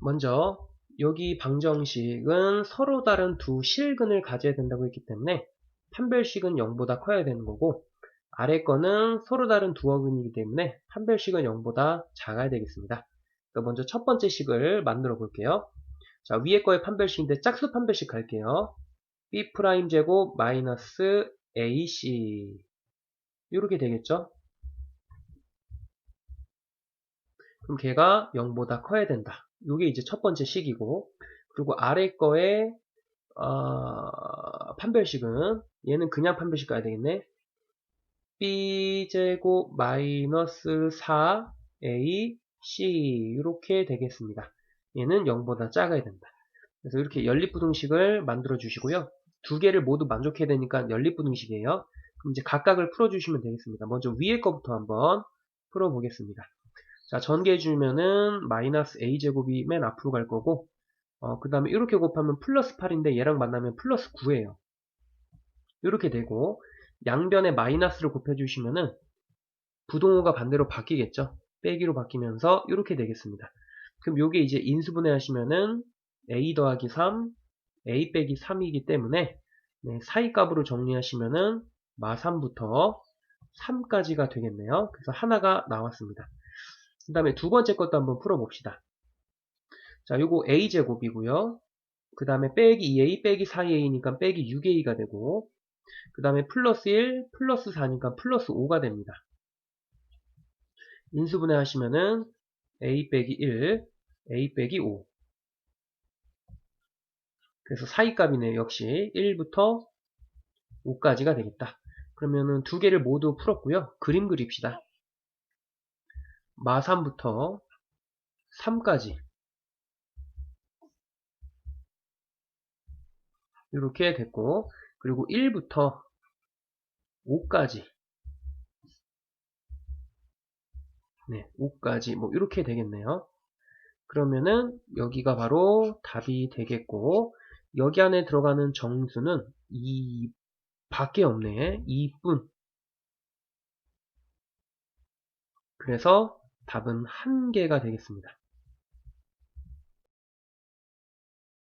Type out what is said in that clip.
먼저 여기 방정식은 서로 다른 두 실근을 가져야 된다고 했기 때문에 판별식은 0보다 커야 되는 거고 아래 거는 서로 다른 두 어근이기 때문에 판별식은 0보다 작아야 되겠습니다. 그러니까 먼저 첫 번째 식을 만들어 볼게요. 자 위에 거의 판별식인데 짝수 판별식 갈게요. b 제곱 마이너스 ac 이렇게 되겠죠? 그럼 걔가 0보다 커야 된다. 이게 이제 첫 번째 식이고 그리고 아래 거에 어, 판별식은 얘는 그냥 판별식 가야 되겠네. b제곱 마이너스 4ac 이렇게 되겠습니다. 얘는 0보다 작아야 된다. 그래서 이렇게 연립부등식을 만들어 주시고요. 두 개를 모두 만족해야 되니까 연립부등식이에요. 그럼 이제 각각을 풀어주시면 되겠습니다. 먼저 위에 거부터 한번 풀어보겠습니다. 자, 전개해주면은 마이너스 a제곱이 맨 앞으로 갈 거고 어, 그 다음에 이렇게 곱하면 플러스 8인데 얘랑 만나면 플러스 9예요. 이렇게 되고 양변에 마이너스를 곱해주시면은 부동호가 반대로 바뀌겠죠. 빼기로 바뀌면서 이렇게 되겠습니다. 그럼 요게 이제 인수분해 하시면은 a 더하기 3, a 빼기 3이기 때문에 네, 사이값으로 정리하시면은 마3부터 3까지가 되겠네요. 그래서 하나가 나왔습니다. 그 다음에 두 번째 것도 한번 풀어봅시다. 자, 요거 a제곱이고요. 그 다음에 빼기 2a 빼기 4a니까 빼기 6a가 되고 그 다음에 플러스 1 플러스 4니까 플러스 5가 됩니다. 인수분해 하시면은 a 빼기 1 a 빼기 5 그래서 사이값이네요. 역시 1부터 5까지가 되겠다. 그러면은 두 개를 모두 풀었고요. 그림 그립시다. 마3부터 3까지 이렇게 됐고 그리고 1부터 5까지 네, 5까지 뭐 이렇게 되겠네요. 그러면은 여기가 바로 답이 되겠고 여기 안에 들어가는 정수는 2 밖에 없네. 2뿐. 그래서 답은 한 개가 되겠습니다.